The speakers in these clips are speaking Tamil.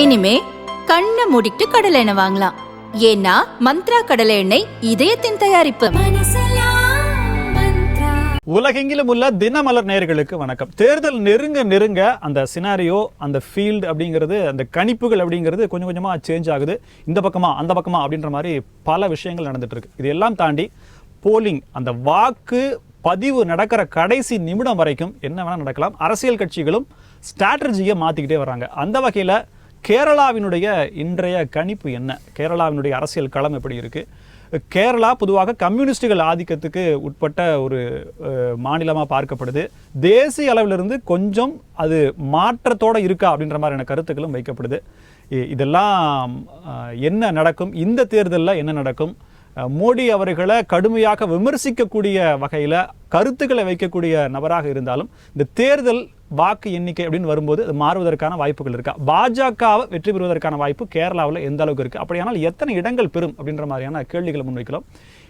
இனிமே கண்ணை மூடிட்டு கடலை எண்ணெய் வாங்கலாம். ஏன்னா மந்த்ரா கடலை எண்ணெய் இதயத்தின் தயாரிப்பு. உலகெங்கிலும் உள்ள தினமலர் நேயர்களுக்கு வணக்கம். தேர்தல் நெருங்க நெருங்க அந்த சினாரியோ அந்த ஃபீல்டு அப்படிங்கிறது அந்த கணிப்புகள் அப்படிங்கிறது கொஞ்சம் கொஞ்சமாக சேஞ்ச் ஆகுது. இந்த பக்கமா அந்த பக்கமா அப்படின்ற மாதிரி பல விஷயங்கள் நடந்துட்டு இருக்கு. இது எல்லாம் தாண்டி போலிங் அந்த வாக்கு பதிவு நடக்கிற கடைசி நிமிடம் வரைக்கும் என்ன வேணால் நடக்கலாம். அரசியல் கட்சிகளும் ஸ்ட்ராட்டஜியை மாற்றிக்கிட்டே வராங்க அந்த வகையில் கேரளாவினுடைய இன்றைய கணிப்பு என்ன? கேரளாவினுடைய அரசியல் களம் எப்படி இருக்குது கேரளா பொதுவாக கம்யூனிஸ்டுகள் ஆதிக்கத்துக்கு உட்பட்ட ஒரு மாநிலமாக பார்க்கப்படுது. தேசிய அளவிலிருந்து கொஞ்சம் அது மாற்றத்தோடு இருக்கா அப்படின்ற மாதிரியான கருத்துக்களும் வைக்கப்படுது. இதெல்லாம் என்ன நடக்கும்? இந்த தேர்தலில் என்ன நடக்கும்? மோடி அவர்களை கடுமையாக விமர்சிக்கக்கூடிய வகையில் கருத்துக்களை வைக்கக்கூடிய நபராக இருந்தாலும் இந்த தேர்தல் வாக்கு எண்ணிக்கை அப்படின்னு வரும்போது அது மாறுவதற்கான வாய்ப்புகள் இருக்கா? பாஜகவை வெற்றி பெறுவதற்கான வாய்ப்பு கேரளாவில் எந்த அளவுக்கு இருக்கு? அப்படியானால் எத்தனை இடங்கள் பெறும் அப்படின்ற மாதிரியான கேள்விகளை முன்வைக்கலாம்.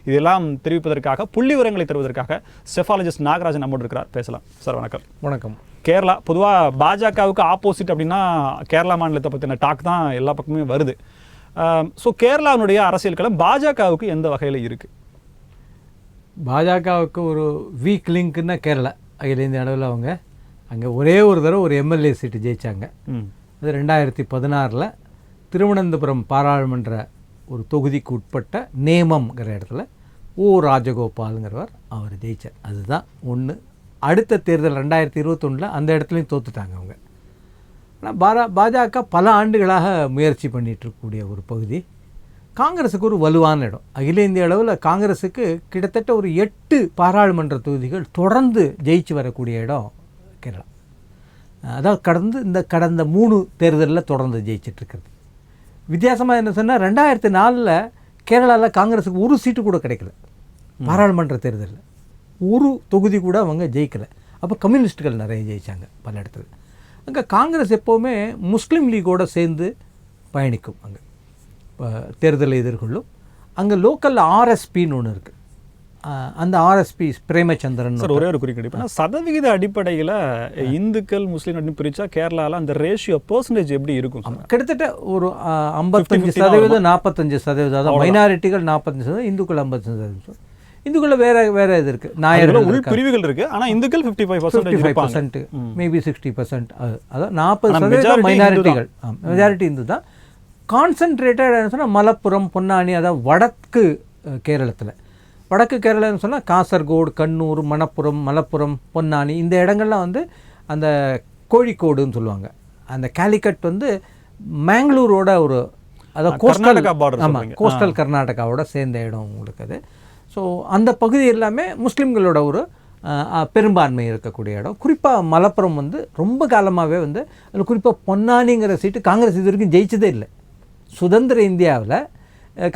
இதெல்லாம் தெரிவிப்பதற்காக புள்ளி விவரங்களை தருவதற்காக செஃபாலஜிஸ்ட் நாகராஜன் நம்மோடு இருக்கிறார். பேசலாம். சார் வணக்கம். வணக்கம். கேரளா பொதுவாக பாஜகவுக்கு ஆப்போசிட் அப்படின்னா கேரளா மாநிலத்தை பற்றின டாக் தான் எல்லா பக்கமே வருது. ஸோ கேரளாவினுடைய அரசியல் களம் பாஜகவுக்கு எந்த வகையில் இருக்கு? பாஜகவுக்கு ஒரு வீக் லிங்க்னா கேரளா அகில இந்திய அளவில் அவங்க. அங்கே ஒரே ஒரு தடவை ஒரு எம்எல்ஏ சீட்டு ஜெயிச்சாங்க. ம். அது ரெண்டாயிரத்தி பதினாறில் திருவனந்தபுரம் பாராளுமன்ற ஒரு தொகுதிக்கு உட்பட்ட நேமம்ங்கிற இடத்துல ஓ ராஜகோபாலுங்கிறவர் அவர் ஜெயிச்சார். அதுதான் ஒன்று அடுத்த தேர்தல் ரெண்டாயிரத்தி இருபத்தொன்னில் அந்த இடத்துலையும் தோத்துட்டாங்க அவங்க. ஆனால் பாரா பாஜக பல ஆண்டுகளாக முயற்சி பண்ணிட்டு இருக்கக்கூடிய ஒரு பகுதி. காங்கிரஸுக்கு ஒரு வலுவான இடம். அகில இந்திய அளவில் காங்கிரஸுக்கு கிட்டத்தட்ட ஒரு எட்டு பாராளுமன்ற தொகுதிகள் தொடர்ந்து ஜெயிச்சு வரக்கூடிய இடம் கேரளா. அதாவது கடந்து இந்த கடந்த மூணு தேர்தலில் தொடர்ந்து ஜெயிச்சிட்டு இருக்கிறது வித்தியாசமாக என்ன சொன்னால் ரெண்டாயிரத்தி நாலில் கேரளாவில் காங்கிரஸுக்கு ஒரு சீட்டு கூட கிடைக்கல. பாராளுமன்ற தேர்தலில். ஒரு தொகுதி கூட அவங்க ஜெயிக்கலை. அப்போ கம்யூனிஸ்ட்டுகள் நிறைய ஜெயிச்சாங்க பல இடத்துல. அங்கே காங்கிரஸ் எப்போவுமே முஸ்லீம் லீகோட சேர்ந்து பயணிக்கும் அங்கே. தேர்தலை எதிர்கொள்ளும். அங்கே லோக்கல் ஆர்எஸ்பின்னு ஒன்று இருக்குது அந்த ஆர்எஸ்பி பிரேமச்சந்திரன் சார் ஒரே ஒரு குறிக்கீடு இப்போ சதவிகித அடிப்படையில் இந்துக்கள் முஸ்லீம் அப்படின்னு பிரிச்சா கேரளாவில் அந்த ரேஷியோ பர்சன்டேஜ் எப்படி இருக்கும் கிட்டத்தட்ட ஒரு ஐம்பத்தஞ்சு சதவீதம் நாற்பத்தஞ்சு சதவீதம். அதாவது மைனாரிட்டிகள் நாற்பத்தஞ்சு சதவீதம் இந்துக்கள் ஐம்பத்தஞ்சு சதவீதம் இந்துக்களில் வேற வேற இது இருக்குது அதுல நாயர்கள் உள் பிரிவுகள் இருக்கு. ஆனா இந்துக்கள் 55% five fifty five percent maybe sixty percent அதாவது நாற்பது சதவீதம் மைனாரிட்டிகள் மெஜாரிட்டி இந்து தான் கான்சன்ட்ரேட்டட் சொன்னால் மலப்புரம் பொன்னானி அதாவது வடக்கு கேரளத்தில். வடக்கு கேரளம்னு சொன்னால் காசர்கோடு கண்ணூர் மணப்புரம் மலப்புரம் பொன்னானி இந்த இடங்கள்லாம் வந்து அந்த கோழிக்கோடுன்னு சொல்லுவாங்க. அந்த கேலிக்கட் வந்து மேங்களூரோட ஒரு அதாவது கோஸ்டல் ஆமாம். கோஸ்டல் கர்நாடகாவோட சேர்ந்த இடம் உங்களுக்கு அது. ஸோ அந்த பகுதி எல்லாமே முஸ்லீம்களோட ஒரு பெரும்பான்மை இருக்கக்கூடிய இடம். குறிப்பாக மலப்புரம் வந்து ரொம்ப காலமாகவே வந்து அதில் குறிப்பாக பொன்னானிங்கிற சீட்டு காங்கிரஸ் இது வரைக்கும் ஜெயிச்சதே இல்லை. சுதந்திர இந்தியாவில்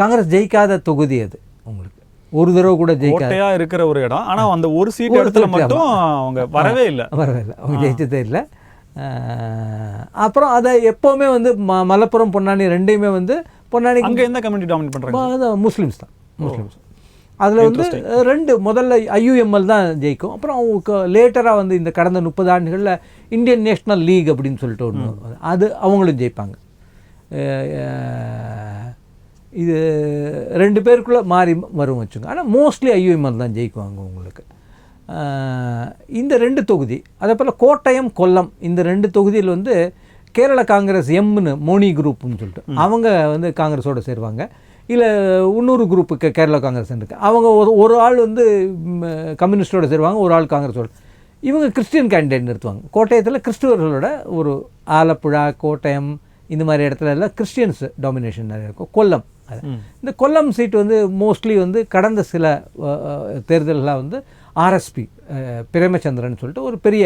காங்கிரஸ் ஜெயிக்காத தொகுதி அது உங்களுக்கு. ஒரு தடவை கூட ஜெயிக்காத. இருக்கிற ஒரு இடம். ஆனா அந்த ஒரு சீட் இடத்துல மட்டும் அவங்க வரவே இல்லை. வரவில்லை அவங்க ஜெயிச்சதே இல்லை. அப்புறம் அதை எப்போவுமே வந்து ம மலப்புரம் பொன்னானி ரெண்டையுமே வந்து பொன்னானி அங்க எந்த கம்யூனிட்டி டாமினேட் பண்றாங்க? அதான் முஸ்லிம்ஸ் தான். முஸ்லிம்ஸ். அதில் வந்து ரெண்டு முதல்ல ஐயுஎம்எல் தான் ஜெயிக்கும். அப்புறம் அவங்க லேட்டராக வந்து இந்த கடந்த முப்பது ஆண்டுகளில் இந்தியன் நேஷ்னல் லீக் அப்படின்னு சொல்லிட்டு ஒன்று அது அவங்களும் ஜெயிப்பாங்க. இது ரெண்டு பேருக்குள்ளே மாறி வரும் வச்சுங்க ஆனால் மோஸ்ட்லி ஐயுஎம்எல் தான் ஜெயிக்குவாங்க உங்களுக்கு. இந்த ரெண்டு தொகுதி அதே போல் கோட்டயம் கொல்லம் இந்த ரெண்டு தொகுதியில் வந்து கேரள காங்கிரஸ் எம்னு மோனி குரூப்னு சொல்லிட்டு அவங்க வந்து காங்கிரஸோட சேருவாங்க. இல்லை இன்னொரு குரூப்புக்கு கேரளா காங்கிரஸ் இருக்கு. அவங்க ஒரு ஒரு ஆள் வந்து கம்யூனிஸ்டோட சேருவாங்க ஒரு ஆள் காங்கிரஸோட. இவங்க கிறிஸ்டியன் கேண்டிடேட் நிறுத்துவாங்க. கோட்டயத்தில் கிறிஸ்துவர்களோட ஒரு ஆலப்புழா கோட்டயம் இந்த மாதிரி இடத்துல எல்லாம் கிறிஸ்டியன்ஸ் டாமினேஷன் நிறைய இருக்கும். கொல்லம் அது. இந்த கொல்லம் சீட் வந்து மோஸ்ட்லி வந்து கடந்த சில தேர்தலில் வந்து ஆர்எஸ்பி பிரேமச்சந்திரன் சொல்லிட்டு ஒரு பெரிய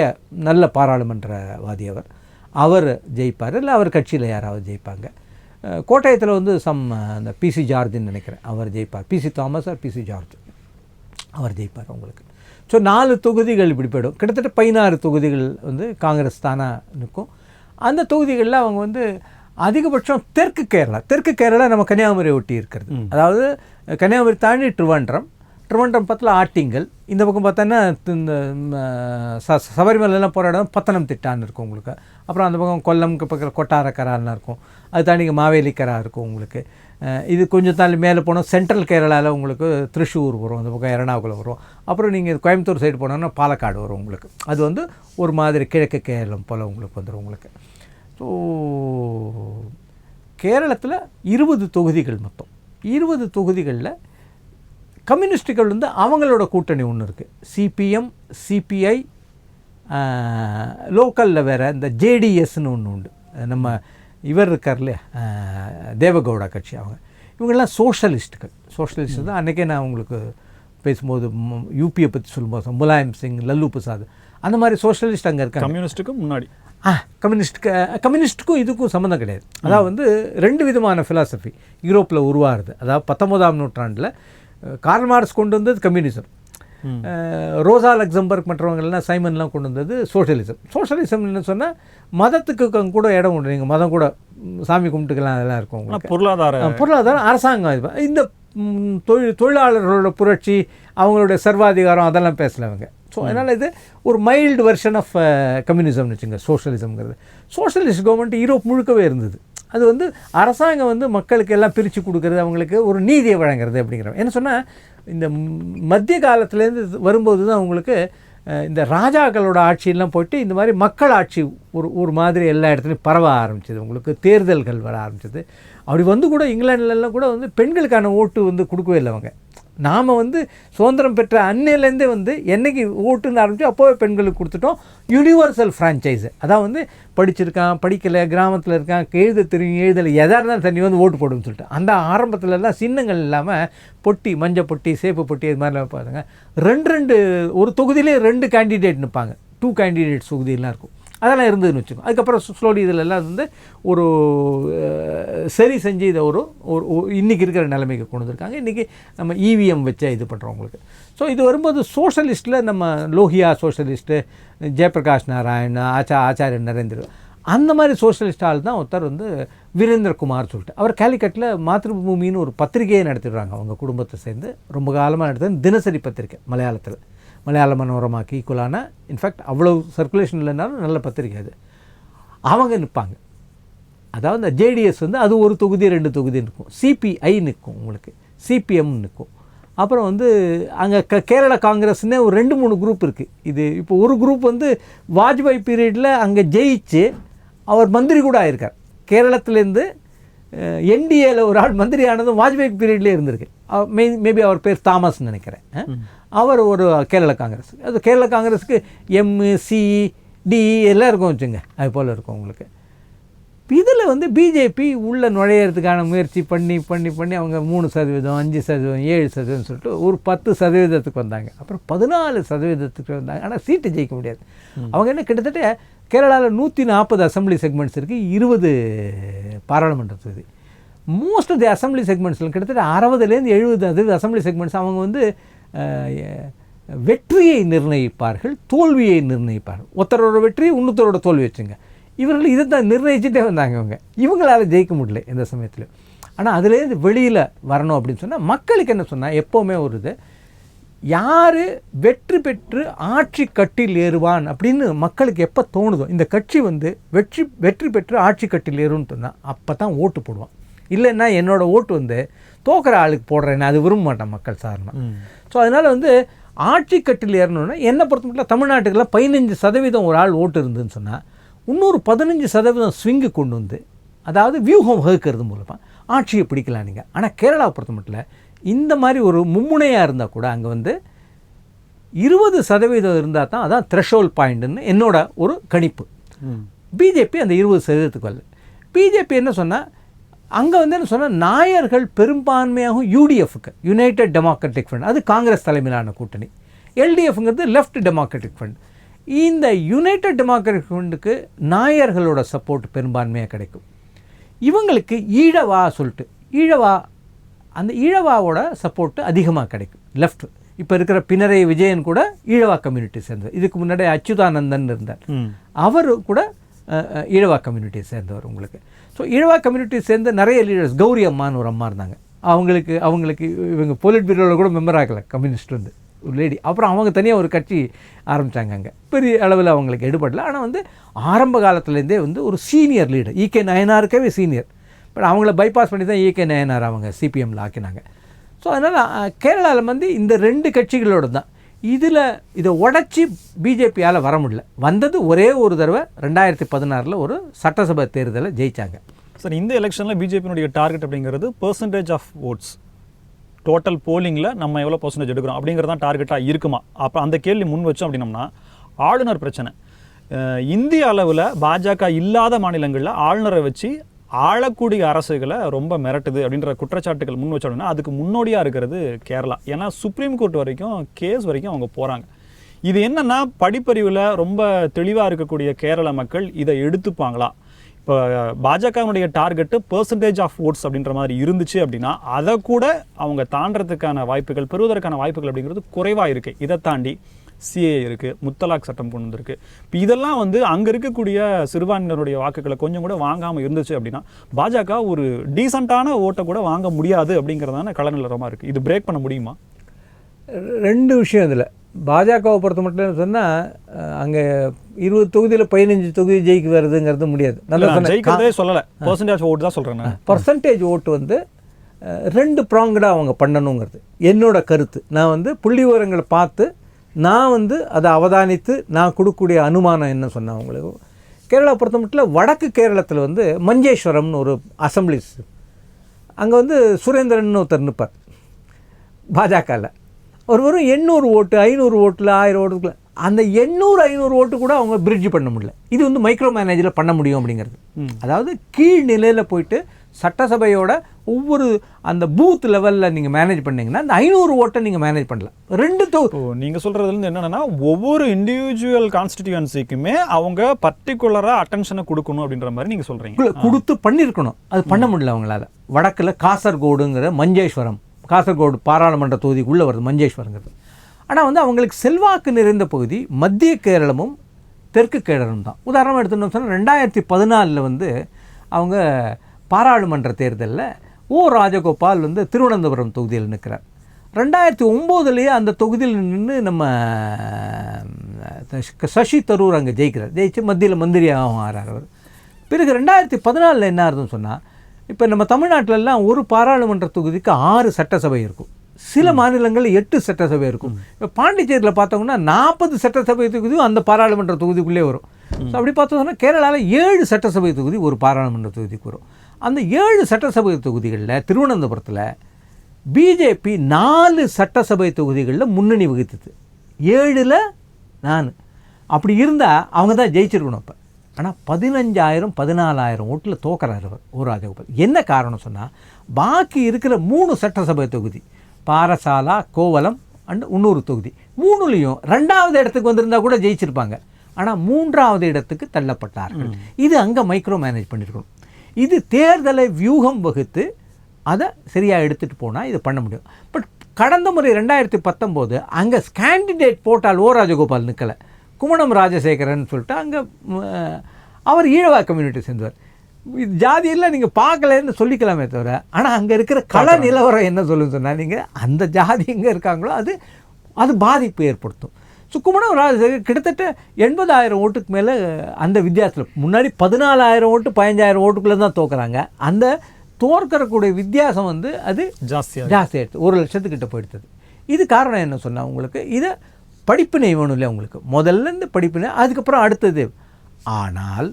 நல்ல பாராளுமன்றவாதி அவர். அவர் ஜெயிப்பார் இல்லை அவர் கட்சியில் யாராவது ஜெயிப்பாங்க. கோட்டயத்தில் வந்து சம் அந்த பிசி ஜார்ஜ்னு நினைக்கிறேன். அவர் ஜெயிப்பார். PC Thomas or PC George. அவர் ஜெயிப்பார் உங்களுக்கு ஸோ நாலு தொகுதிகள் இப்படி போயிடும். கிட்டத்தட்ட பதினாறு தொகுதிகள் வந்து காங்கிரஸ் தானாக நிற்கும். அந்த தொகுதிகளில் அவங்க வந்து அதிகபட்சம் தெற்கு கேரளா. தெற்கு கேரளா நம்ம கன்னியாகுமரி ஒட்டி இருக்கிறது. அதாவது கன்னியாகுமரி தாண்டி ட்ரிவாண்ட்ரம் ட்ரிவாண்ட்ரம் பக்கத்தில் ஆட்டிங்கல் இந்த பக்கம் பார்த்தோன்னா இந்த ச சபரிமலைலாம் போகிற இடம் பத்தனம் திட்டான்னு இருக்கும் உங்களுக்கு. அப்புறம் அந்த பக்கம் கொல்லம்க்கு பக்கத்தில் கொட்டாரக்கராலாம் இருக்கும். அது தாண்டி இங்கே மாவேலிக்கரா இருக்கும் உங்களுக்கு. இது கொஞ்சம் தாண்டி மேலே போனால் சென்ட்ரல் கேரளாவில் உங்களுக்கு திருஷூர் வரும். அந்த பக்கம் எறணாகுளம் வரும். அப்புறம் நீங்கள் கோயம்புத்தூர் சைடு போனோன்னா பாலக்காடு வரும் உங்களுக்கு. அது வந்து ஒரு மாதிரி கிழக்கு கேரளம் போல் உங்களுக்கு வந்துடும் உங்களுக்கு. ஸோ கேரளத்தில் இருபது தொகுதிகள் மொத்தம். இருபது தொகுதிகளில் கம்யூனிஸ்டுகள் வந்து அவங்களோட கூட்டணி ஒன்று இருக்குது சிபிஎம் சிபிஐ லோக்கலில் வேறு இந்த ஜேடிஎஸ்னு ஒன்று உண்டு. நம்ம இவர் இருக்கார் இல்லையா? தேவகவுடா கட்சி அவங்க. இவங்கெல்லாம் சோஷலிஸ்ட்டுகள் சோஷலிஸ்ட் தான் அன்றைக்கே நான் உங்களுக்கு பேசும்போது யூபியை பற்றி சொல்லும்போது முலாயம் சிங் லல்லு பிரசாத் அந்த மாதிரி சோஷலிஸ்ட் அங்கே இருக்காங்க. கம்யூனிஸ்ட்டுக்கு முன்னாடி. ஆ கம்யூனிஸ்ட்க்கு கம்யூனிஸ்ட்டுக்கும் இதுக்கும் சம்மந்தம் கிடையாது. அதாவது வந்து ரெண்டு விதமான ஃபிலாசபி யூரோப்பில் உருவாகுது அதாவது பத்தொன்பதாம் நூற்றாண்டில் கார்ல் மார்க்ஸ் கொண்டு வந்தது கம்யூனிசம். ரோசா லக்சம்பர்க் மற்றவங்கள்லாம் சைமன்லாம் கொண்டு வந்தது சோஷியலிசம் சோஷியலிசம் என்ன சொன்னால் மதத்துக்கு கூட இடம் உண்டு. நீங்கள் மதம் கூட சாமி கும்பிட்டுக்கலாம் அதெல்லாம் இருக்கும் ஆனா உங்களுக்கு. பொருளாதார அஹ், பொருளாதாரம் அரசாங்கம் இது. இந்த தொழில் தொழிலாளர்களோட புரட்சி அவங்களுடைய சர்வாதிகாரம் அதெல்லாம் பேசலவங்க ஸோ அதனால் இது ஒரு மைல்டு வெர்ஷன் ஆஃப் கம்யூனிசம்னு வச்சுங்க சோஷியலிசம்ங்கிறது சோஷியலிஸ்ட் கவர்மெண்ட் யூரோப் முழுக்கவே இருந்தது. அது வந்து அரசாங்கம் வந்து மக்களுக்கு எல்லாம் பிரித்து கொடுக்கறது அவங்களுக்கு ஒரு நீதியை வழங்குறது அப்படிங்கிற என்ன சொன்னால் இந்த மத்திய காலத்துலேருந்து வரும்போது தான் உங்களுக்கு அஹ், இந்த ராஜாக்களோட ஆட்சியெல்லாம் போயிட்டு இந்த மாதிரி மக்கள் ஆட்சி ஒரு ஒரு மாதிரி எல்லா இடத்துலையும் பரவ ஆரம்பிச்சது. உங்களுக்கு தேர்தல்கள் வர ஆரம்பிச்சது. அப்படி வந்து கூட இங்கிலாந்துலலாம் கூட வந்து பெண்களுக்கான ஓட்டு வந்து கொடுக்கவே இல்லை அவங்க. நாம் வந்து சுதந்திரம் பெற்ற அன்னையிலேருந்தே வந்து என்னைக்கு ஓட்டுன்னு ஆரம்பிச்சு அப்போவே பெண்களுக்கு கொடுத்துட்டோம். யூனிவர்சல் ஃப்ரான்ச்சைஸு அதான் வந்து படிச்சிருக்கான் படிக்கலை கிராமத்தில் இருக்கான் எழுத தெரியும் எழுதலை. எதாக இருந்தாலும் தண்ணி வந்து ஓட்டு போடுன்னு சொல்லிட்டு. அந்த ஆரம்பத்துலலாம் சின்னங்கள் இல்லாமல் பொட்டி மஞ்சள் பொட்டி சேப்பு பொட்டி இது மாதிரிலாம் பாருங்க ரெண்டு ரெண்டு ஒரு தொகுதியிலே ரெண்டு கேண்டிடேட் நிற்பாங்க. டூ கேண்டிடேட்ஸ் தொகுதியெல்லாம் இருக்கும். அதெல்லாம் இருந்ததுன்னு வச்சுக்கோங்க அதுக்கப்புறம் ஸ்லோலி இதில் எல்லாம் வந்து ஒரு சரி செஞ்சு இதை ஒரு ஒரு இன்றைக்கி இருக்கிற நிலைமைக்கு கொண்டு வந்திருக்காங்க. இன்றைக்கி நம்ம இவிஎம் வச்சு இது பண்ணுறவங்களுக்கு ஸோ இது வரும்போது சோஷலிஸ்ட்டில் நம்ம லோஹியா சோஷலிஸ்ட்டு ஜெயபிரகாஷ் நாராயண் ஆச்சா ஆச்சாரிய நரேந்திர அந்த மாதிரி சோஷலிஸ்ட் ஆள் தான் ஒருத்தர் வந்து வீரேந்திரகுமார் சொல்லிட்டு. அவர் கேலிக்கட்டில் மாத்ருபூமின்னு ஒரு பத்திரிகையை நடத்திடுறாங்க. அவங்க குடும்பத்தை சேர்ந்து ரொம்ப காலமாக நடத்துது தினசரி பத்திரிக்கை மலையாளத்தில். மலையாள மனோரமாக்கு ஈக்குவலான இன்ஃபேக்ட் அவ்வளோ சர்க்குலேஷன் இல்லைனாலும் நல்ல பத்திரிக்கை அது. அவங்க நிற்பாங்க. அதாவது இந்த ஜேடிஎஸ் வந்து அது ஒரு தொகுதி ரெண்டு தொகுதி நிற்கும். சிபிஐ நிற்கும் உங்களுக்கு. சிபிஎம் நிற்கும். அப்புறம் வந்து அங்கே க கேரள காங்கிரஸ்னே ஒரு ரெண்டு மூணு குரூப் இருக்குது இது இப்போ ஒரு குரூப் வந்து வாஜ்பாய் பீரியடில் அங்கே ஜெயிச்சு அவர் மந்திரி கூட ஆயிருக்கார். கேரளத்துலேருந்து என்டிஏல ஒரு ஆள் மந்திரி ஆனதும் வாஜ்பாய் பீரியட்லேயே இருந்திருக்கு. மே மேபி அவர் பேர் தாமஸ்னு நினைக்கிறேன். அவர் ஒரு கேரள காங்கிரஸ். அது கேரள காங்கிரஸுக்கு எம் சி டி எல்லாம் இருக்கும் வச்சுங்க. அது போல் இருக்கும் உங்களுக்கு. இதில் வந்து பிஜேபி உள்ளே நுழையிறதுக்கான முயற்சி பண்ணி பண்ணி பண்ணி அவங்க மூணு சதவீதம் அஞ்சு சதவீதம் ஏழு சதவீதம் சொல்லிட்டு ஒரு பத்து சதவீதத்துக்கு வந்தாங்க. அப்புறம் பதினாலு சதவீதத்துக்கு வந்தாங்க. ஆனால் சீட்டு ஜெயிக்க முடியாது. அவங்க என்ன கிட்டத்தட்ட கேரளாவில் நூற்றி நாற்பது அசம்பிளி செக்மெண்ட்ஸ் இருக்குது இருபது பாராளுமன்ற தொகுதி. மோஸ்ட் ஆஃப் தி அசம்பிளி செக்மெண்ட்ஸில் கிட்டத்தட்ட அறுபதுலேருந்து எழுபது அது அசம்பிளி செக்மெண்ட்ஸ் அவங்க வந்து வெற்றியை நிர்ணயிப்பார்கள் தோல்வியை நிர்ணயிப்பார்கள். ஒருத்தரோட வெற்றி இன்னொருத்தரோட தோல்வி வச்சுங்க. இவர்கள் இதை தான் நிர்ணயிச்சுட்டே வந்தாங்க இவங்க. இவங்களால ஜெயிக்க முடியல எந்த சமயத்தில். ஆனால் அதுலேருந்து வெளியில் வரணும் அப்படின்னு சொன்னால் மக்களுக்கு என்ன சொன்னால் எப்போவுமே ஒரு இது யார் வெற்றி பெற்று ஆட்சி கட்டில் ஏறுவான் அப்படின்னு மக்களுக்கு எப்போ தோணுதோ இந்த கட்சி வந்து வெற்றி வெற்றி பெற்று ஆட்சி கட்டில் ஏறும்னு சொன்னால் அப்போ தான் ஓட்டு போடுவான். இல்லைன்னா என்னோட ஓட்டு வந்து தோக்கிற ஆளுக்கு போடுறேன்னு அது விரும்ப மாட்டான் மக்கள் சாதாரணமாக ஸோ அதனால் வந்து ஆட்சி கட்டில் ஏறணும்னா என்னை பொறுத்த மட்டும் தமிழ்நாட்டுக்கெல்லாம் பதினஞ்சு சதவீதம் ஒரு ஆள் ஓட்டு இருந்துன்னு சொன்னால் இன்னொரு பதினஞ்சு சதவீதம் ஸ்விங்கு கொண்டு வந்து அதாவது வியூகம் வகுக்கிறது மூலமாக ஆட்சியை பிடிக்கலாம் நீங்கள் ஆனால் கேரளாவை பொறுத்த மட்டும் இந்த மாதிரி ஒரு மும்முனையாக இருந்தால் கூட அங்கே வந்து இருபது சதவீதம் இருந்தால் தான் அதான் த்ரெஷோல் பாயிண்ட்னு என்னோட ஒரு கணிப்பு. பிஜேபி அந்த இருபது சதவீதத்துக்கு வரல. பிஜேபி என்ன சொன்னால் அங்கே வந்து என்ன சொன்னால் நாயர்கள் பெரும்பான்மையாகவும் யூடிஎஃப்க்கு யுனைடெட் டெமோக்ராட்டிக் ஃப்ரண்ட் அது காங்கிரஸ் தலைமையிலான கூட்டணி. எல்டிஎஃப்ங்கிறது லெஃப்ட் டெமோக்ராட்டிக் ஃப்ரண்ட் இந்த யுனைடெட் டெமோக்ராட்டிக் ஃப்ரண்ட்டுக்கு நாயர்களோட சப்போர்ட் பெரும்பான்மையாக கிடைக்கும். இவங்களுக்கு ஈழவா சொல்லிட்டு ஈழவா அந்த ஈழவாவோட சப்போர்ட்டு அதிகமாக கிடைக்கும். லெஃப்ட் இப்போ இருக்கிற பினரை விஜயன் கூட ஈழவா கம்யூனிட்டி சேர்ந்தவர். இதுக்கு முன்னாடி அச்சுதானந்தன் இருந்தார். அவர் கூட ஈழவா கம்யூனிட்டியை சேர்ந்தவர் உங்களுக்கு. ஸோ ஈழவா கம்யூனிட்டி சேர்ந்த நிறைய லீடர்ஸ் கௌரி அம்மான்னு ஒரு அம்மா இருந்தாங்க. அவங்களுக்கு அவங்களுக்கு இவங்க போலிட் பியூரோவில் கூட மெம்பர் ஆகலை கம்யூனிஸ்ட் வந்து லேடி அப்புறம் அவங்க தனியாக ஒரு கட்சி ஆரம்பித்தாங்க அங்கே. பெரிய அளவில் அவங்களுக்கு எடுபடல. ஆனால் வந்து ஆரம்ப காலத்துலேருந்தே வந்து ஒரு சீனியர் லீடர் ஈகே நயனாருக்கவே சீனியர் பட் அவங்கள பைபாஸ் பண்ணி தான் ஈகே நயனார் அவங்க சிபிஎம்மில் ஆக்கினாங்க. ஸோ அதனால் கேரளாவில் வந்து இந்த ரெண்டு கட்சிகளோட தான் இதில் இதை உடச்சி பிஜேபியால் வர முடியல. வந்தது ஒரே ஒரு தடவை ரெண்டாயிரத்தி பதினாறில் ஒரு சட்டசபை தேர்தலை ஜெயிச்சாங்க. சார் இந்த எலெக்ஷனில் பிஜேபியினுடைய டார்கெட் அப்படிங்கிறது பர்சன்டேஜ் ஆஃப் ஓட்ஸ் டோட்டல் போலிங்கில் நம்ம எவ்வளோ பர்சன்டேஜ் எடுக்கிறோம் அப்படிங்கிறது தான் டார்கெட்டாக இருக்குமா? அப்போ அந்த கேள்வி முன் வச்சோம் அப்படின்னம்னா ஆளுநர் பிரச்சனை. இந்திய அளவில் பாஜக இல்லாத மாநிலங்களில் ஆளுநரை வச்சு ஆளக்கூடிய அரசுகளை ரொம்ப மிரட்டுது அப்படின்ற குற்றச்சாட்டுகள் முன் வச்சோடனே அதுக்கு முன்னோடியாக இருக்கிறது கேரளா. ஏன்னா சுப்ரீம் கோர்ட் வரைக்கும் கேஸ் வரைக்கும் அவங்க போகிறாங்க இது என்னென்னா படிப்பறிவில் ரொம்ப தெளிவாக இருக்கக்கூடிய கேரள மக்கள் இதை எடுத்துப்பாங்களா? இப்போ பாஜகவினுடைய டார்கெட்டு பர்சன்டேஜ் ஆஃப் ஓட்ஸ் அப்படின்ற மாதிரி இருந்துச்சு அப்படின்னா அதை கூட அவங்க தாண்டறதுக்கான வாய்ப்புகள் பெறுவதற்கான வாய்ப்புகள் அப்படிங்கிறது குறைவாக இருக்குது இதை தாண்டி சிஏ இருக்கு முத்தலாக் சட்டம் கொண்டு வந்திருக்கு. இப்போ இதெல்லாம் வந்து அங்கே இருக்கக்கூடிய சிறுபான்மையினருடைய வாக்குகளை கொஞ்சம் கூட வாங்காமல் இருந்துச்சு அப்படின்னா பாஜக ஒரு டீசெண்டான ஓட்டை கூட வாங்க முடியாது அப்படிங்கிறதான கள நிலவரமாக இருக்குது இது பிரேக் பண்ண முடியுமா? ரெண்டு விஷயம் இதில். பாஜகவை பொறுத்த மட்டும் சொன்னால் அங்கே இருபது தொகுதியில் பதினஞ்சு தொகுதி ஜெயிக்க வருதுங்கிறது முடியாது நல்லா சொல்லலை. பெர்சன்டேஜ் ஓட் தான் சொல்கிறேன் பர்சன்டேஜ் ஓட்டு வந்து ரெண்டு ப்ராங்கடாக அவங்க பண்ணணுங்கிறது. என்னோட கருத்து. நான் வந்து புள்ளி விவரங்களை பார்த்து நான் வந்து அதை அவதானித்து நான் கொடுக்கக்கூடிய அனுமானம் என்ன சொன்னேன் அவங்களுக்கு கேரளா பொறுத்த மட்டும் வடக்கு கேரளத்தில் வந்து மஞ்சேஸ்வரம்னு ஒரு அசம்பிளிஸ் அங்கே வந்து சுரேந்திரன் ஒருத்தர் நிற்பார் பாஜகவில் ஒரு வெறும் எண்ணூறு ஓட்டு ஐநூறு ஓட்டில் ஆயிரம் ஓட்டுக்குள்ள. அந்த எண்ணூறு ஐநூறு ஓட்டு கூட அவங்க பிரிட்ஜ் பண்ண முடியல. இது வந்து மைக்ரோ மேனேஜில் பண்ண முடியும் அப்படிங்கிறது. அதாவது கீழ் நிலையில் போயிட்டு சட்டசபையோட ஒவ்வொரு அந்த பூத் லெவலில் நீங்கள் மேனேஜ் பண்ணீங்கன்னா அந்த ஐநூறு ஓட்டை நீங்கள் மேனேஜ் பண்ணல ரெண்டு தொ இப்போ நீங்க சொல்றதுல இருந்து என்னன்னா ஒவ்வொரு இண்டிவிஜுவல் கான்ஸ்டிடியூன்சிக்குமே அவங்க பர்டிகுலரா அட்டென்ஷனை கொடுக்கணும் அப்படின்ற மாதிரி நீங்க சொல்றீங்க. கு- கொடுத்து பண்ணியிருக்கணும் அது பண்ண முடியல அவங்களால. வடக்கில் காசர்கோடுங்கிற மஞ்சேஸ்வரம் காசர்கோடு பாராளுமன்ற தொகுதிக்குள்ளே வருது மஞ்சேஸ்வரங்கிறது. ஆனால் வந்து அவங்களுக்கு செல்வாக்கு நிறைந்த பகுதி மத்திய கேரளமும் தெற்கு கேரளம் தான். உதாரணமாக எடுத்துட்டோம் சொன்னால் ரெண்டாயிரத்தி பதினாலில் வந்து அவங்க பாராளுமன்ற தேர்தலில் ஓ ராஜகோபால் வந்து திருவனந்தபுரம் தொகுதியில் நிற்கிறார். ரெண்டாயிரத்தி ஒம்போதுலேயே அந்த தொகுதியில் நின்று நம்ம சசி தரூர் அங்கே ஜெயிக்கிறார். ஜெயிச்சு மத்தியில் மந்திரியாகவும் ஆறார் அவர். பிறகு ரெண்டாயிரத்தி பதினாலில் என்ன ஆகுதுன்னு சொன்னால் இப்போ நம்ம தமிழ்நாட்டிலலாம் ஒரு பாராளுமன்ற தொகுதிக்கு ஆறு சட்டசபை இருக்கும். சில மாநிலங்களில் எட்டு சட்டசபை இருக்கும். இப்போ பாண்டிச்சேரியில் பார்த்தோம்னா நாற்பது சட்டசபை தொகுதியும் அந்த பாராளுமன்ற தொகுதிக்குள்ளே வரும். ஸோ அப்படி பார்த்தோம்னா கேரளாவில் ஏழு சட்டசபை தொகுதி ஒரு பாராளுமன்ற தொகுதிக்கு வரும். அந்த ஏழு சட்டசபை தொகுதிகளில் திருவனந்தபுரத்தில் பிஜேபி நாலு சட்டசபை தொகுதிகளில் முன்னணி வகித்தது. ஏழில் நான். அப்படி இருந்தால் அவங்க தான் ஜெயிச்சிருக்கணும் இப்போ ஆனால் பதினஞ்சாயிரம் பதினாலாயிரம் ஓட்டில் தோக்கறாரு அவர் ஓ ராஜகோபால் என்ன காரணம் சொன்னால் பாக்கி இருக்கிற மூணு சட்டசபை தொகுதி பாரசாலா கோவலம் அண்ட் இன்னொரு தொகுதி மூணுலேயும் ரெண்டாவது இடத்துக்கு வந்திருந்தா கூட ஜெயிச்சிருப்பாங்க. ஆனால் மூன்றாவது இடத்துக்கு தள்ளப்பட்டார்கள். இது அங்கே மைக்ரோ மேனேஜ் பண்ணியிருக்கணும் இது தேர்தலை வியூகம் வகுத்து அதை சரியாக எடுத்துகிட்டு போனால் இது பண்ண முடியும். பட் கடந்த முறை ரெண்டாயிரத்தி பத்தொம்போது அங்கே கேண்டிடேட் போட்டால் ஓ ராஜகோபால் நிற்கலை குமணம் ராஜசேகரன் சொல்லிட்டு அங்கே அவர் ஈழவா கம்யூனிட்டி சேர்ந்தவர். இது ஜாதியெல்லாம் நீங்கள் பார்க்கலன்னு சொல்லிக்கலாமே தவிர ஆனால் அங்கே இருக்கிற கள நிலவரம் என்ன சொல்லுன்னு சொன்னால் நீங்கள் அந்த ஜாதி எங்கே இருக்காங்களோ அது அது பாதிப்பு ஏற்படுத்தும். ஸோ குமணம் ராஜசேகர் கிட்டத்தட்ட எண்பதாயிரம் ஓட்டுக்கு மேலே அந்த வித்தியாசத்தில். முன்னாடி பதினாலாயிரம் ஓட்டு பதினஞ்சாயிரம் ஓட்டுக்குள்ளே தான் தோக்குறாங்க. அந்த தோற்கறக்கூடிய வித்தியாசம் வந்து அது ஜாஸ்தியா ஜாஸ்தி ஆயிடுச்சு ஒரு லட்சத்துக்கிட்ட போயிடுது. இது காரணம் என்ன சொன்னால் உங்களுக்கு? இதை படிப்பினை வேணும் இல்லையா உங்களுக்கு? முதல்ல இருந்து படிப்பினை அதுக்கப்புறம் அடுத்தது. ஆனால்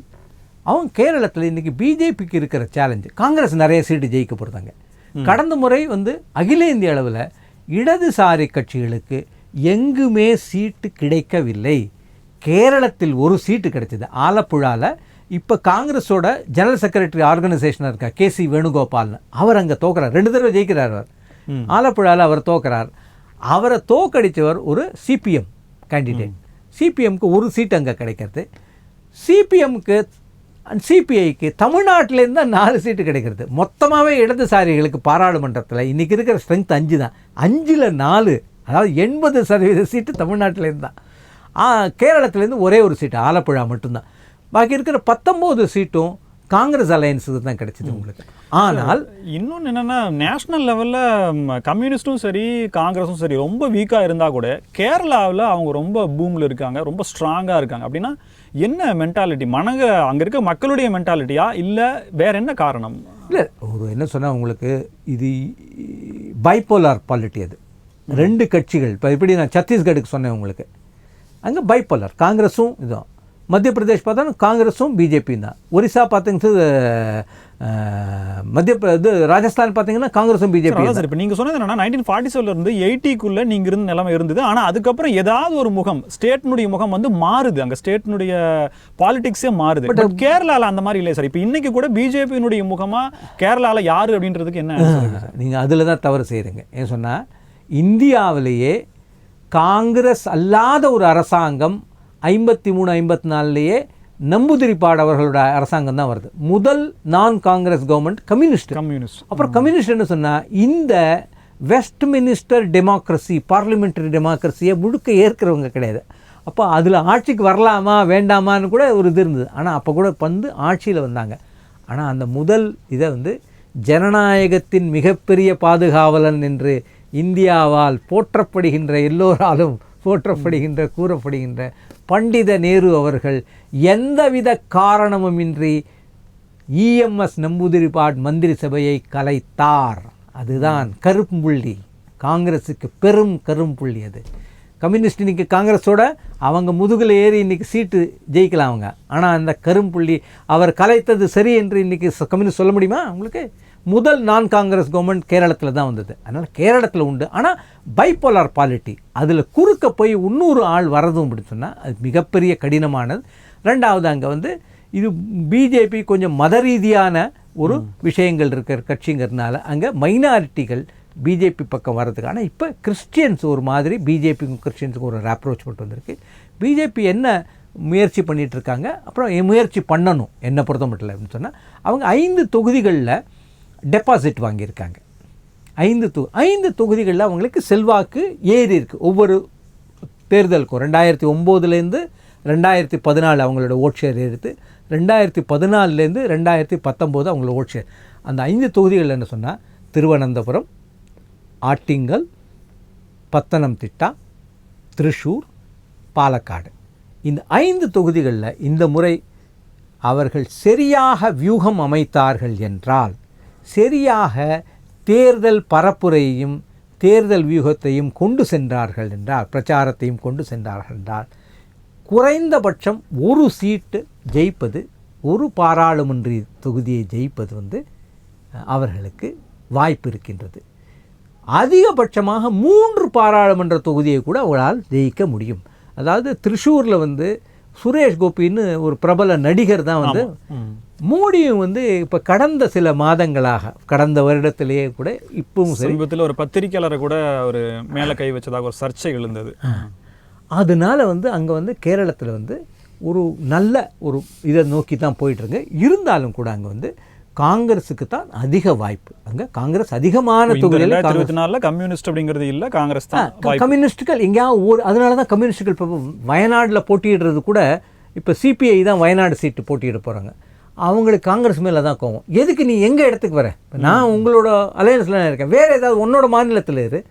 அவங்க கேரளத்தில் இன்றைக்கி பிஜேபிக்கு இருக்கிற சேலஞ்சு காங்கிரஸ் நிறைய சீட்டு ஜெயிக்க போகிறாங்க கடந்த முறை வந்து அகில இந்திய அளவில் இடதுசாரி கட்சிகளுக்கு எங்குமே சீட்டு கிடைக்கவில்லை. கேரளத்தில் ஒரு சீட்டு கிடைச்சது ஆலப்புழாவில் இப்போ காங்கிரஸோட ஜெனரல் செக்ரட்டரி ஆர்கனைசேஷனாக இருக்கா கே சி வேணுகோபால்னு. அவர் அங்கே தோக்குறார். ரெண்டு தடவை ஜெயிக்கிறார் அவர். ஆலப்புழாவில் அவர் தோக்குறார். அவரை தோக்கடித்தவர் ஒரு சிபிஎம் கேண்டிடேட் சிபிஎம்க்கு ஒரு சீட் அங்கே கிடைக்கிறது. சிபிஎம்க்கு சிபிஐக்கு தமிழ்நாட்டிலேருந்து தான் நாலு சீட்டு கிடைக்கிறது. மொத்தமாகவே இடதுசாரிகளுக்கு பாராளுமன்றத்தில் இன்றைக்கி இருக்கிற ஸ்ட்ரென்த் அஞ்சு தான் அஞ்சில் நாலு. அதாவது எண்பது சதவீத சீட்டு தமிழ்நாட்டிலேருந்து தான். கேரளத்துலேருந்து ஒரே ஒரு சீட்டு ஆலப்புழா மட்டும்தான். பாக்கி இருக்கிற பத்தொம்போது சீட்டும் காங்கிரஸ் அலையன்ஸுக்கு தான் கிடைச்சது உங்களுக்கு. ஆனால் இன்னொன்னு என்னன்னா நேஷனல் லெவல்ல கம்யூனிஸ்டும் சரி காங்கிரஸும் சரி ரொம்ப வீக்கா இருந்தா கூட கேரளாவில் அவங்க ரொம்ப பூம்ல இருக்காங்க ரொம்ப ஸ்ட்ராங்கா இருக்காங்க. அப்படின்னா என்ன மென்டாலிட்டி மனங்க அங்க இருக்க மக்களுடைய மென்டாலிட்டியா இல்ல வேற என்ன காரணம்? இல்லை ஒரு என்ன சொன்னால் உங்களுக்கு இது பைப்போலார் பாலிட்டி அது. ரெண்டு கட்சிகள். இப்போ எப்படி நான் சத்தீஸ்கருக்கு சொன்னேன் உங்களுக்கு. அங்கே பைப்போலார் காங்கிரஸும் இதுவும் மத்திய பிரதேஷ் பார்த்தா காங்கிரஸும் பிஜேபியும் தான். ஒரிசா பார்த்தீங்கன்னா மத்திய இது ராஜஸ்தான் பார்த்தீங்கன்னா காங்கிரஸும் பிஜேபி சார் இப்போ நீங்க சொன்னது என்னன்னா நைன்டீன் ஃபார்ட்டி செவன்ல இருந்து எயிட்டிக்குள்ள நீங்க இருந்த நிலைமை இருந்தது. ஆனா அதுக்கப்புறம் ஏதாவது ஒரு முகம் ஸ்டேட்னுடைய முகம் வந்து மாறுது. அங்க ஸ்டேட்னுடைய பாலிடிக்ஸே மாறுது. பட் கேரளால அந்த மாதிரி இல்லை சார். இப்போ இன்னைக்கு கூட பிஜேபியினுடைய முகமா கேரளால யாரு அப்படின்றதுக்கு என்ன? நீங்கள் அதில் தான் தவறு செய்கிறீங்க ஏன் சொன்னால் இந்தியாவிலேயே காங்கிரஸ் அல்லாத ஒரு அரசாங்கம் ஐம்பத்தி மூணு ஐம்பத்தி நாலுலேயே நம்பூதிரிப்பாடு அவர்களோட அரசாங்கம் தான் வருது. முதல் நான் காங்கிரஸ் கவர்மெண்ட் கம்யூனிஸ்ட் கம்யூனிஸ்ட். அப்புறம் கம்யூனிஸ்ட் என்ன சொன்னால் இந்த வெஸ்ட் மினிஸ்டர் டெமோக்ரஸி பார்லிமெண்டரி டெமோக்ரஸியை முழுக்க ஏற்கிறவங்க கிடையாது. அப்போ அதில் ஆட்சிக்கு வரலாமா வேண்டாமான்னு கூட ஒரு இது இருந்தது. ஆனால் அப்போ கூட வந்து ஆட்சியில் வந்தாங்க. ஆனால் அந்த முதல் இதை வந்து ஜனநாயகத்தின் மிகப்பெரிய பாதுகாவலன் என்று இந்தியாவால் போற்றப்படுகின்ற எல்லோராலும் போற்றப்படுகின்ற கூறப்படுகின்ற பண்டித நேரு அவர்கள் எந்தவித காரணமுமின்றி இஎம்எஸ் நம்பூதிரிபாட் மந்திரி சபையை கலைத்தார். அதுதான் கரும்புள்ளி. காங்கிரஸுக்கு பெரும் கரும்புள்ளி அது. கம்யூனிஸ்ட் இன்றைக்கி காங்கிரஸோட அவங்க முதுகில் ஏறி இன்னைக்கு சீட்டு ஜெயிக்கலாம் அவங்க. ஆனால் அந்த கரும்புள்ளி அவர் கலைத்தது சரி என்று இன்றைக்கி கம்யூனிஸ்ட் சொல்ல முடியுமா உங்களுக்கு? முதல் நான் காங்கிரஸ் கவர்மெண்ட் கேரளத்தில் தான் வந்தது. அதனால் கேரளத்தில் உண்டு. ஆனால் பைப்போலார் பாலிட்டி அதில் குறுக்க போய் இன்னொரு ஆள் வரதும் அப்படின்னு சொன்னால் அது மிகப்பெரிய கடினமானது. ரெண்டாவது அங்கே வந்து இது பிஜேபி கொஞ்சம் மத ரீதியான ஒரு விஷயங்கள் இருக்கிற கட்சிங்கிறதுனால அங்கே மைனாரிட்டிகள் பிஜேபி பக்கம் வர்றதுக்கு ஆனால் இப்போ கிறிஸ்டியன்ஸ் ஒரு மாதிரி பிஜேபிக்கும் கிறிஸ்டியன்ஸுக்கும் ஒரு அப்ரோச் போட்டு வந்திருக்கு. பிஜேபி என்ன முயற்சி பண்ணிட்டு இருக்காங்க அப்புறம் முயற்சி பண்ணணும் என்னை பொறுத்த மட்டும் இல்லை அப்படின்னு சொன்னால் அவங்க ஐந்து தொகுதிகளில் டெபாசிட் வாங்கியிருக்காங்க. ஐந்து தொ ஐந்து தொகுதிகளில் அவங்களுக்கு செல்வாக்கு ஏறி இருக்குது ஒவ்வொரு தேர்தலுக்கும் ரெண்டாயிரத்தி ஒம்போதுலேருந்து ரெண்டாயிரத்தி பதினாலு அவங்களோட ஓட் ஷேர் எடுத்து ரெண்டாயிரத்தி பதினாலுலேருந்து ரெண்டாயிரத்தி பத்தொம்போது அவங்களோட ஓட் ஷேர். அந்த ஐந்து தொகுதிகள் என்ன சொன்னால் திருவனந்தபுரம் ஆட்டிங்கல் பத்தனம்திட்டா திருஷூர் பாலக்காடு. இந்த ஐந்து தொகுதிகளில் இந்த முறை அவர்கள் சரியாக வியூகம் அமைத்தார்கள் என்றால் சரியாக தேர்தல் பரப்புரையையும் தேர்தல் வியூகத்தையும் கொண்டு சென்றார்கள் என்றால் பிரச்சாரத்தையும் கொண்டு சென்றார்கள் என்றால் குறைந்தபட்சம் ஒரு சீட்டு ஜெயிப்பது ஒரு பாராளுமன்ற தொகுதியை ஜெயிப்பது வந்து அவர்களுக்கு வாய்ப்பு இருக்கின்றது. அதிகபட்சமாக மூன்று பாராளுமன்ற தொகுதியை கூட அவர்களால் ஜெயிக்க முடியும். அதாவது திருஷூரில் வந்து சுரேஷ் கோபின்னு ஒரு பிரபல நடிகர் தான் வந்து மோடியும் வந்து இப்போ கடந்த சில மாதங்களாக கடந்த வருடத்திலேயே கூட இப்பவும் சமீபத்தில் ஒரு பத்திரிக்கையாளரை கூட ஒரு மேல கை வச்சதாக ஒரு சர்ச்சை எழுந்தது. அதனால வந்து அங்கே வந்து கேரளத்தில் வந்து ஒரு நல்ல ஒரு இதை நோக்கி தான் போயிட்டுருக்கு. இருந்தாலும் கூட அங்கே வந்து காங்கிரஸுக்கு தான் அதிக வாய்ப்பு. அங்கே காங்கிரஸ் அதிகமான ரெண்டாயிரத்தி இருபத்தி நாலுல கம்யூனிஸ்ட் அப்படிங்கிறது இல்ல காங்கிரஸ் தான் கம்யூனிஸ்டுகள் எங்கேயாவது ஒரு அதனால தான் கம்யூனிஸ்டுகள் இப்போ வயநாட்டில் போட்டியிடுறது கூட இப்போ சிபிஐ தான் வயநாடு சீட்டு போட்டியிட போகிறாங்க அவங்களுக்கு காங்கிரஸ் மேலே தான் கோவம். எதுக்கு நீ எங்கள் இடத்துக்கு வர? நான் உங்களோட அலையன்ஸில் இருக்கேன். வேறு ஏதாவது உன்னோட மாநிலத்தில் இரு.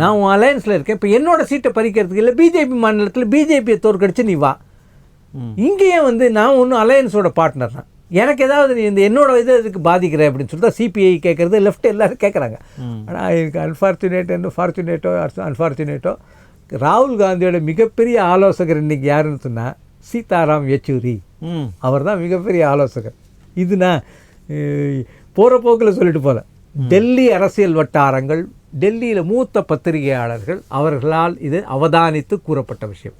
நான் உன் அலையன்ஸில் இருக்கேன். இப்போ என்னோட சீட்டை பறிக்கிறதுக்கு இல்லை பிஜேபி மாநிலத்தில் பிஜேபியை தோற்கடிச்சு நீ வா. இங்கேயே வந்து நான் ஒன்றும் அலையன்ஸோட பார்ட்னர் தான். எனக்கு ஏதாவது நீ இந்த என்னோட இது இதுக்கு பாதிக்கிற அப்படின்னு சொல்லிட்டு சிபிஐ கேட்குறது லெஃப்ட் எல்லாரும் கேட்குறாங்க ஆனால் இதுக்கு அன்ஃபார்ச்சுனேட் என்ன ஃபார்ச்சுனேட்டோ அன்ஃபார்ச்சுனேட்டோ ராகுல் காந்தியோட மிகப்பெரிய ஆலோசகர் இன்னைக்கு யாருன்னு சொன்னால் சீதாராம் யெச்சூரி. அவர் தான் மிகப்பெரிய ஆலோசகர். இது நான் போகிற போக்கில் சொல்லிட்டு போல. டெல்லி அரசியல் வட்டாரங்கள் டெல்லியில் மூத்த பத்திரிகையாளர்கள் அவர்களால் இது அவதானித்து கூறப்பட்ட விஷயம்.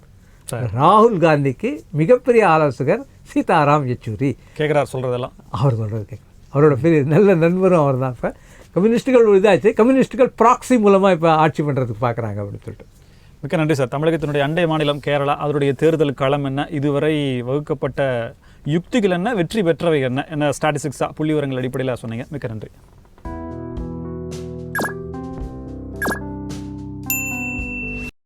ராகுல் காந்திக்கு மிகப்பெரிய ஆலோசகர் சீதாராம் யெச்சூரி. கேக்குறார் சொல்றதெல்லாம். அவர் சொல்கிறது கேட்குறேன் அவரோட பெரிய நல்ல நண்பரும் அவர் தான் இப்போ கம்யூனிஸ்ட்டுகள் இதாச்சு கம்யூனிஸ்ட்டுகள் ப்ராக்ஸி மூலமாக இப்போ ஆட்சி பண்ணுறதுக்கு பார்க்குறாங்க அப்படின்னு சொல்லிட்டு. மிக்க நன்றி சார். தமிழகத்தினுடைய அண்டை மாநிலம் கேரளா அதனுடைய தேர்தல் களம் என்ன இதுவரை வகுக்கப்பட்ட யுக்திகள் என்ன வெற்றி பெற்றவை என்ன என்ன ஸ்டாட்டிஸ்டிக்ஸா புள்ளி விவரங்கள் அடிப்படையில் சொன்னீங்க. மிக்க நன்றி.